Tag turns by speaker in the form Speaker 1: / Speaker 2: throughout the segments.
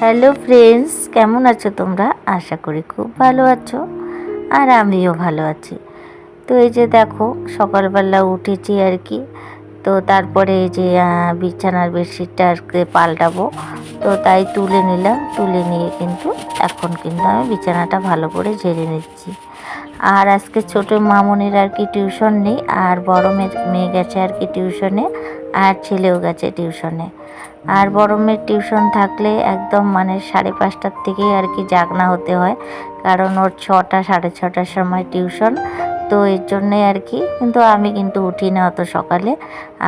Speaker 1: Hello friends, কেমন আছো তোমরা? আশা করি খুব ভালো আছো আর আমিও ভালো আছি। তো এই যে দেখো, সকালবেলা উঠেছি আর কি। তো তারপরে এই যে বিছানার বেডশিটটা আর পাল্টাবো। তো তাই তুলে নিলাম, তুলে নিয়ে কিন্তু এখন কিন্তু আমি বিছানাটা ভালো করে ঝেড়ে নিচ্ছি। আর আজকে ছোট মামনির আর কি টিউশন নেই, আর বড় মেয়ে মেয়ে গেছে আর কি টিউশনে। আর ছেলেও গেছে টিউশনে। আর বড় মেয়ের টিউশন থাকলে একদম মানে সাড়ে পাঁচটার থেকেই আর কি জাগনা হতে হয়, কারণ ওর ছটা, সাড়ে ছটার সময় টিউশন। তো এর জন্যে আর কি, কিন্তু আমি কিন্তু উঠি না অত সকালে।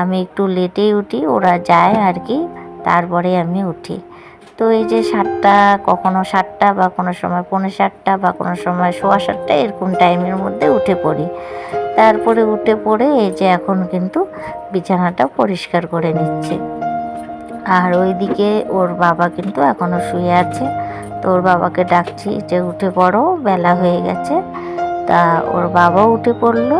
Speaker 1: আমি একটু লেটেই উঠি, ওরা যায় আর কি, তারপরে আমি উঠি। তো এই যে সাতটা, কখনো সাতটা বা কোনো সময় পৌনে সাতটা বা কোনো সময় সোয়া সাতটা, এরকম টাইমের মধ্যে উঠে পড়ি। তারপরে উঠে পড়ে এই যে এখন কিন্তু বিছানাটা পরিষ্কার করে নিচ্ছে। আর ওইদিকে ওর বাবা কিন্তু এখনও শুয়ে আছে। তো ওর বাবাকে ডাকছি যে উঠে পড়ো বেলা হয়ে গেছে। তা ওর বাবাও উঠে পড়ল।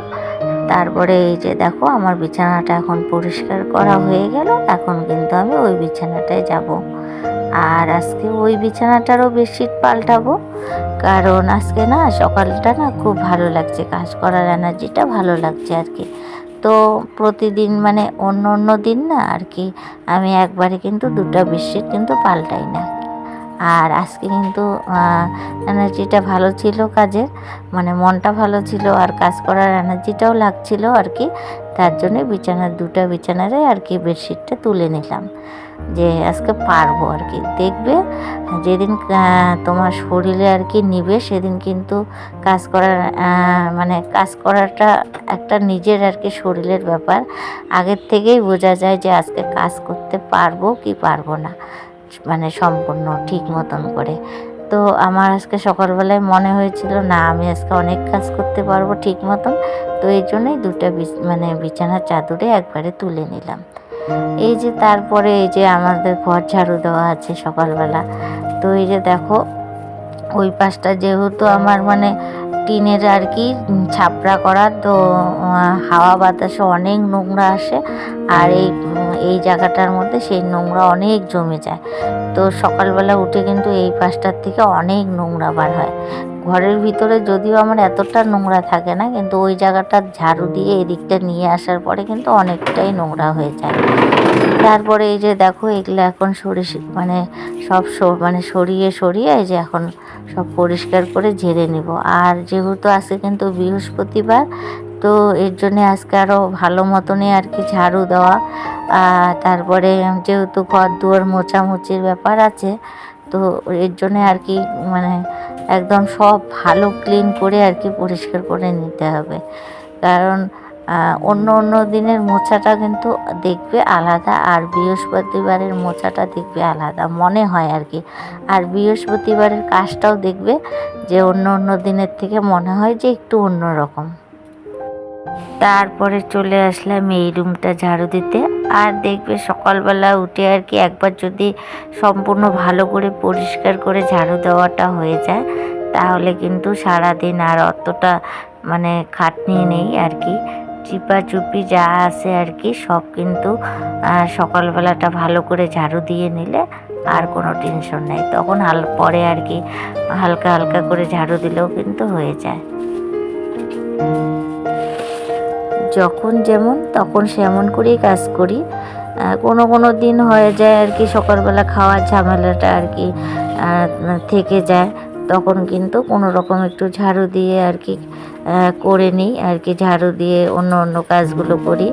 Speaker 1: তারপরে এই যে দেখো আমার বিছানাটা এখন পরিষ্কার করা হয়ে গেল। এখন কিন্তু আমি ওই বিছানাটায় যাব। আর আজকে ওই বিছানাটারও বেডশিট পাল্টাবো। কারণ আজকে না সকালটা না খুব ভালো লাগছে, কাজ করার এনার্জিটা ভালো লাগছে আর কি। তো প্রতিদিন মানে অন্য অন্য দিন না আর কি, আমি একবারে কিন্তু দুটো বেডশিট কিন্তু পাল্টাই না। আর আজকে কিন্তু এনার্জিটা ভালো ছিল কাজের মানে মনটা ভালো ছিল আর কাজ করার এনার্জিটাও লাগছিল আর কি। তার জন্য বিছানার দুটো বিছানারে আর কি বেডশিটটা তুলে নিলাম। যে আজকে পারব আর কি। দেখবে যেদিন তোমার শরীরে আর কি নিবে, সেদিন কিন্তু কাজ করার মানে কাজ করাটা একটা নিজের আর কি শরীরের ব্যাপার। আগের থেকেই বোঝা যায় যে আজকে কাজ করতে পারব কি পারব না মানে সম্পূর্ণ ঠিক মতন করে। তো আমার আজকে সকালবেলায় মনে হয়েছিল, না, আমি আজকে অনেক কাজ করতে পারব ঠিক মতন। তো এই জন্যই দুটা মানে বিছানার চাদরে একবারে তুলে নিলাম। এই যে তারপরে এই যে আমাদের ঘর ঝাড়ু দেওয়া আছে সকালবেলা। তো এই যে দেখো, ওই পাশটা যেহেতু আমার মানে টিনের আর কি ছাপড়া করা। তো হাওয়া বাতাসে অনেক নোংরা আসে। আর এই এই জায়গাটার মধ্যে সেই নোংরা অনেক জমে যায়। তো সকালবেলা উঠে কিন্তু এই পাশটার থেকে অনেক নোংরা বার হয়। ঘরের ভিতরে যদিও আমার এতটা নোংরা থাকে না, কিন্তু ওই জায়গাটা ঝাড়ু দিয়ে এদিকটা নিয়ে আসার পরে কিন্তু অনেকটাই নোংরা হয়ে যায়। তারপরে এই যে দেখো, এগুলো এখন সরিষ মানে সব মানে সরিয়ে সরিয়ে এই যে এখন সব পরিষ্কার করে ঝেড়ে নেব। আর যেহেতু আজকে কিন্তু বৃহস্পতিবার, তো এর জন্যে আজকে আরও ভালো মতনই আর কি ঝাড়ু দেওয়া। তারপরে যেহেতু ঘর দুয়ার মোছামুচির ব্যাপার আছে তো এর জন্যে আর কি মানে একদম সব ভালো ক্লিন করে আর কি পরিষ্কার করে নিতে হবে। কারণ অন্য অন্য দিনের মোছাটা কিন্তু দেখবে আলাদা আর বৃহস্পতিবারের মোছাটা দেখবে আলাদা, মনে হয় আর কি। আর বৃহস্পতিবারের কাজটাও দেখবে যে অন্য অন্য দিনের থেকে মনে হয় যে একটু অন্যরকম তারপরে চলে আসলাম এই রুমটা ঝাড়ু দিতে। আর দেখবে সকালবেলা উঠে আর কি একবার যদি সম্পূর্ণ ভালো করে পরিষ্কার করে ঝাড়ু দেওয়াটা হয়ে যায়, তাহলে কিন্তু সারাদিন আর অতটা মানে খাটনি নেই আর কি। চিপা চুপি যা আছে আর কি, সব কিন্তু সকালবেলাটা ভালো করে ঝাড়ু দিয়ে নিলে আর কোনো টেনশন নেই। তখন হাল, পরে আর কি হালকা হালকা করে ঝাড়ু দিলেও কিন্তু হয়ে যায়। যখন যেমন, তখন সেমন করেই কাজ করি। কোনো কোনো দিন হয়ে যায় আর কি, সকালবেলা খাওয়ার ঝামেলাটা আর কি থেকে যায়। তখন কিন্তু কোনো রকম একটু ঝাড়ু দিয়ে আর কি করে নিই আর কি, ঝাড়ু দিয়ে অন্য অন্য কাজগুলো করি।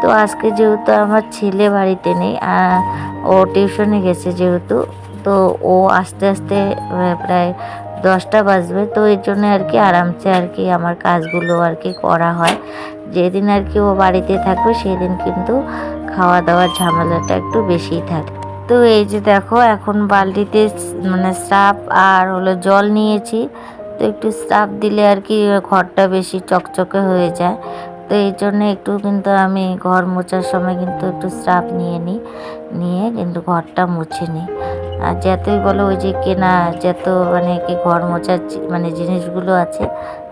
Speaker 1: তো আজকে যেহেতু আমার ছেলে বাড়িতে নেই ও টিউশনে গেছে যেহেতু, তো ও আস্তে আস্তে প্রায় দশটা বাজবে। তো এর জন্য আর কি আরামসে আর কি আমার কাজগুলো আর কি করা হয়। যেদিন আর কি ও বাড়িতে থাকবে, সেদিন কিন্তু খাওয়া দাওয়ার ঝামেলাটা একটু বেশিই থাকে। তো এই যে দেখো, এখন বালতিতে মানে স্রাপ আর হলো জল নিয়েছি। তো একটু স্রাপ দিলে আর কি ঘরটা বেশি চকচকে হয়ে যায়। তো এই জন্য একটু কিন্তু আমি ঘর মোছার সময় কিন্তু একটু স্রাপ নিয়ে নিই, নিয়ে কিন্তু ঘরটা মুছে নিই। আর যতই বলো ওই যে কেনা, যত মানে কি ঘর মোছার মানে জিনিসগুলো আছে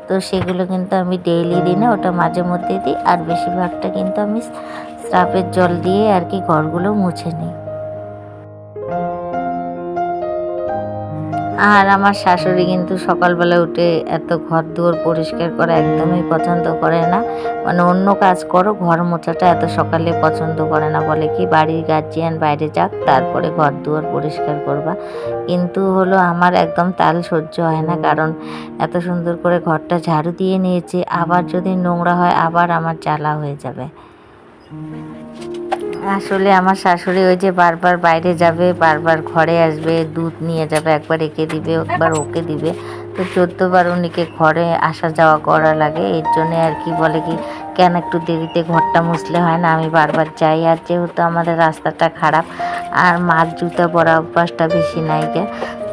Speaker 1: তো সেগুলো কিন্তু আমি ডেইলি দিই না, ওটা মাঝে মধ্যে দিই। আর বেশিরভাগটা কিন্তু আমি স্রাপের জল দিয়ে আর কি ঘরগুলো মুছে নিই। আর আমার শাশুড়ি কিন্তু সকালবেলা উঠে এত ঘর দুয়ার পরিষ্কার করা একদমই পছন্দ করে না। মানে অন্য কাজ করো, ঘর মোছাটা এত সকালে পছন্দ করে না বলে কি বাড়ির গার্জিয়ান বাইরে যাক, তারপরে ঘর দুয়ার পরিষ্কার করবা। কিন্তু হলো আমার একদম তাল সহ্য হয় না, কারণ এত সুন্দর করে ঘরটা ঝাড়ু দিয়ে নিয়েছি, আবার যদি নোংরা হয় আবার আমার জ্বালা হয়ে যাবে। আসলে আমার শাশুড়ি ওই যে বারবার বাইরে যাবে, বারবার ঘরে আসবে, দুধ নিয়ে যাবে, একবার একে দিবে, একবার ওকে দিবে। তো চোদ্দবার উনিকে ঘরে আসা যাওয়া করা লাগে। এর জন্যে আর কি বলে কি, কেন একটু দেরিতে ঘরটা মুছলে হয় না? আমি বারবার যাই। আর যেহেতু আমাদের রাস্তাটা খারাপ, আর মার জুতা পরা অভ্যাসটা বেশি নাই গে,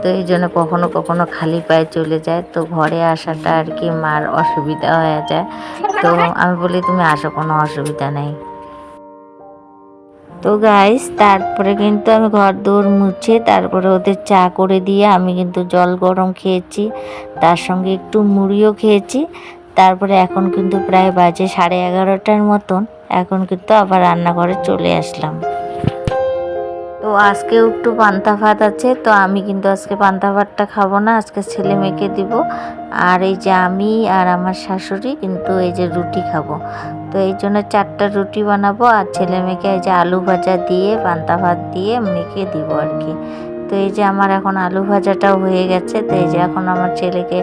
Speaker 1: তো এই জন্য কখনো কখনো খালি পায়ে চলে যায়। তো ঘরে আসাটা আর কি মার অসুবিধা হয়ে যায়। তো আমি বলি, তুমি আসো, কোনো অসুবিধা নেই। তো গাইস তারপরে কিন্তু আমি ঘর দৌড় মুছে তারপরে ওদের চা করে দিয়ে আমি কিন্তু জল গরম খেয়েছি, তার সঙ্গে একটু মুড়িও খেয়েছি। তারপরে এখন কিন্তু প্রায় বাজে সাড়ে এগারোটার মতন, এখন কিন্তু আবার রান্নাঘরে চলে আসলাম। তো আজকেও একটু পান্তা ভাত আছে, তো আমি কিন্তু আজকে পান্তা ভাতটা খাব না, আজকে ছেলে মেয়েকে দিব। আর এই যে আমি আর আমার শাশুড়ি কিন্তু এই যে রুটি খাব। তো এই জন্য চারটা রুটি বানাবো, আর ছেলে মেয়েকে এই যে আলু ভাজা দিয়ে, পান্তা ভাত দিয়ে মেখে দিব আর কি। তো এই যে আমার এখন আলু ভাজাটাও হয়ে গেছে, তো এই যে এখন আমার ছেলেকে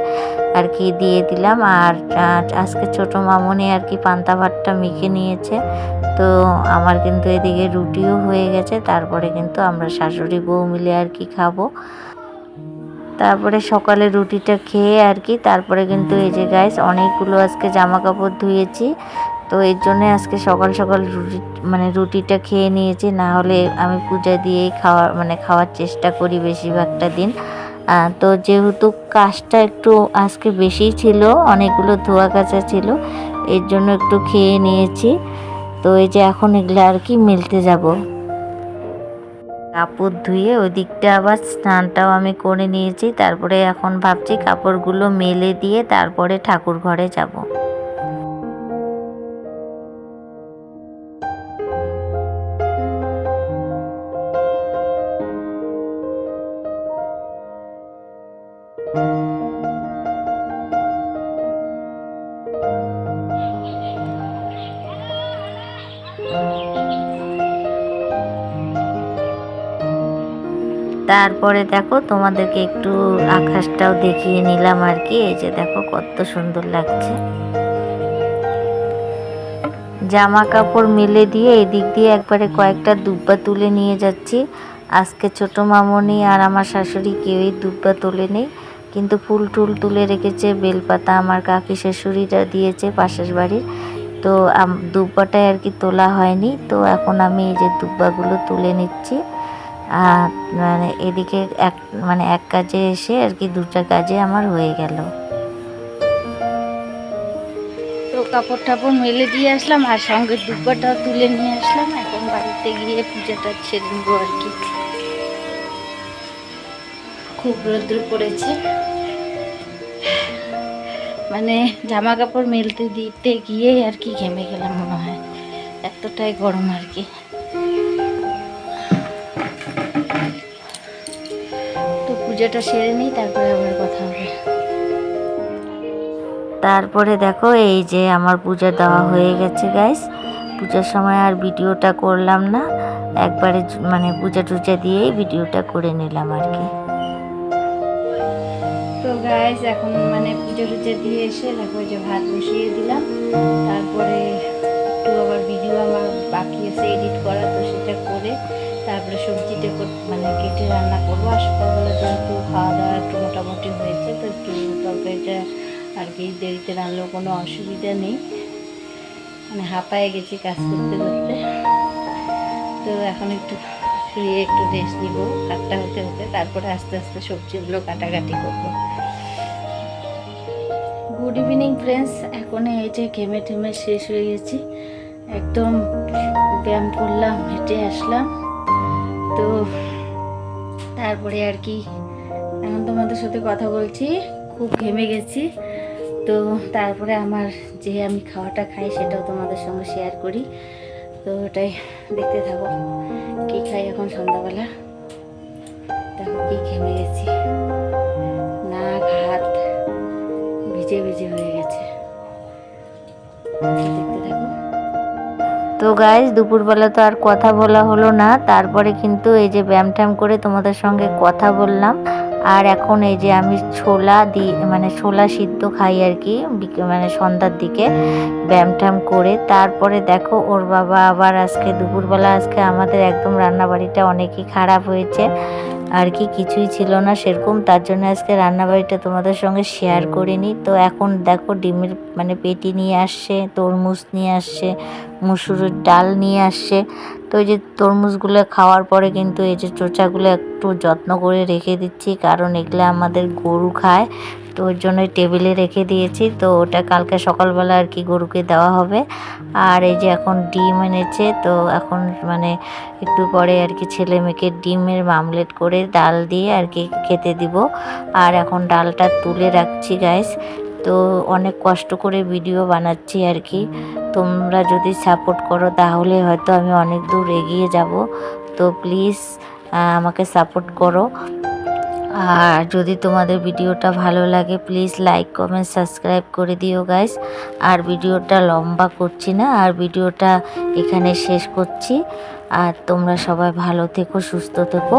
Speaker 1: আর কি দিয়ে দিলাম। আর আজকে ছোট মামনি আর কি পান্তা ভাতটা মেখে নিয়েছে। তো আমার কিন্তু এদিকে রুটিও হয়ে গেছে, তারপরে কিন্তু আমরা শাশুড়ি বউ মিলে আর কি খাব। তারপরে সকালে রুটিটা খেয়ে আর কি, তারপরে কিন্তু এই যে গাইস অনেকগুলো আজকে জামা কাপড় ধুয়েছি। তো এর জন্য আজকে সকাল সকাল রুটি মানে রুটিটা খেয়ে নিয়েছি, না হলে আমি পূজা দিয়েই খাওয়ার মানে খাওয়ার চেষ্টা করি বেশিরভাগটা দিন। তো যেহেতু কাজটা একটু আজকে বেশিই ছিল, অনেকগুলো ধোয়া কাচা ছিল, এর জন্য একটু খেয়ে নিয়েছি। তো এই যে এখন এগুলো আর কি মেলতে যাব। কাপড় ধুয়ে ওই দিকটা আবার স্নানটাও আমি করে নিয়েছি, তারপরে এখন ভাবছি কাপড়গুলো মেলে দিয়ে তারপরে ঠাকুর ঘরে যাব। তারপরে দেখো তোমাদেরকে একটু আকাশটাও দেখিয়ে নিলাম আর কি। এই যে দেখো কত সুন্দর লাগছে। জামা কাপড় মেলে দিয়ে এদিক দিয়ে একবারে কয়েকটা দুব্বা তুলে নিয়ে যাচ্ছি। আজকে ছোট মামনি আর আমার শাশুড়ি কেউই দুব্বা তুলে নেই। কিন্তু ফুল টুল তুলে রেখেছে, বেলপাতা আমার কাকি শাশুড়িরা দিয়েছে পাশের বাড়ির। তো দুব্বাটাই আর কি তোলা হয়নি। তো এখন আমি এই যে দুব্বাগুলো তুলে নিচ্ছি। আর মানে এদিকে এক মানে এক কাজে এসে আর কি দুটা কাজে আমার হয়ে গেল।
Speaker 2: তো কাপড় টাপড় মেলে দিয়ে আসলাম আর সঙ্গে দুব্বাটাও তুলে নিয়ে আসলাম। এখন বাড়িতে গিয়ে পূজাটা ছেড়ে নেব আর কি। খুব রৌদ্র পড়েছে। মানে জামা কাপড় মেলতে দিতে গিয়ে আর কি ঘেমে গেলাম মনে হয়। এতটাই গরম আর কি। পূজাটা সেরে নিই তারপরে আবার কথা হবে।
Speaker 1: তারপরে দেখো এই যে আমার পূজা দেওয়া হয়ে গেছে গাইস পূজার সময় আর ভিডিওটা করলাম না। একবারে মানে পূজা টুজা দিয়েই ভিডিওটা করে নিলাম আর কি।
Speaker 2: তো গাইস এখন মানে পুজো টুজো দিয়ে এসে দেখো যে ভাত বসিয়ে দিলাম। তারপরে একটু আবার ভিডিও আমার বাকি আছে এডিট করা তো সেটা করে তারপরে সবজিটা মানে কেটে রান্না করব। আর সকালবেলা যেহেতু খাওয়া দাওয়া একটু মোটামুটি হয়েছে, তো একটু তরকারিটা আর কি দেরিতে রান্নাও কোনো অসুবিধা নেই। মানে হাঁপায়ে গেছি কাজ করতে করতে। তো এখন একটু শুয়ে একটু রেস্ট নিব আটটা হতে হতে। তারপরে আস্তে আস্তে সবজিগুলো কাটাকাটি করব। গুড ইভিনিং ফ্রেন্ডস এখন এই যে ঘেমে টেমে শেষ হয়ে গেছি। একদম ব্যায়াম করলাম, হেঁটে আসলাম। তো তারপরে আর কি, এখন তোমাদের সাথে কথা বলছি, খুব ঘেমে গেছি। তো তারপরে আমার যে আমি খাওয়াটা খাই সেটাও তোমাদের সঙ্গে শেয়ার করি। তো ওটাই দেখতে থাকো, কী খাই এখন সন্ধ্যাবেলা। দেখো কী ঘেমে গেছি। না ভাত ভিজে ভিজে হয়ে
Speaker 1: তো গাইজ দুপুরবেলা তো আর কথা বলা হলো না। তারপরে কিন্তু এই যে ব্যায়াম করে তোমাদের সঙ্গে কথা বললাম। আর এখন এই যে আমি ছোলা দি মানে ছোলা সিদ্ধ খাই আর কি মানে সন্ধ্যার দিকে ব্যায়াম করে। তারপরে দেখো, ওর বাবা আবার আজকে, দুপুরবেলা আজকে আমাদের একদম রান্নাবাড়িটা অনেকই খারাপ হয়েছে। আর কি কিছুই ছিল না সেরকম। তার জন্য আজকে রান্নাবাড়িটা তোমাদের সঙ্গে শেয়ার করিনি। তো এখন দেখো ডিমের মানে পেটি নিয়ে আসছে, তরমুজ নিয়ে আসছে, মুসুরের ডাল নিয়ে আসছে। তো এই যে তরমুজগুলো খাওয়ার পরে কিন্তু এই যে চোচাগুলো একটু যত্ন করে রেখে দিচ্ছি, কারণ এগুলো আমাদের গরু খায়। তো ওর জন্য টেবিলে রেখে দিয়েছি। তো ওটা কালকে সকালবেলা আর কি গরুকে দেওয়া হবে। আর এই যে এখন ডিম এনেছে, তো এখন মানে একটু পরে আর কি ছেলে মেয়েকে ডিমের মামলেট করে ডাল দিয়ে আর কি খেতে দিব। আর এখন ডালটা তুলে রাখছি গাইস তো অনেক কষ্ট করে ভিডিও বানাচ্ছি আর কি। তোমরা যদি সাপোর্ট করো, তাহলে হয়তো আমি অনেক দূর এগিয়ে যাব। তো প্লিজ আমাকে সাপোর্ট করো। আর যদি তোমাদের ভিডিওটা ভালো লাগে প্লিজ লাইক কমেন্ট সাবস্ক্রাইব করে দিও গাইস আর ভিডিওটা লম্বা করছি না, আর ভিডিওটা এখানে শেষ করছি। আর তোমরা সবাই ভালো থেকো, সুস্থ থেকো।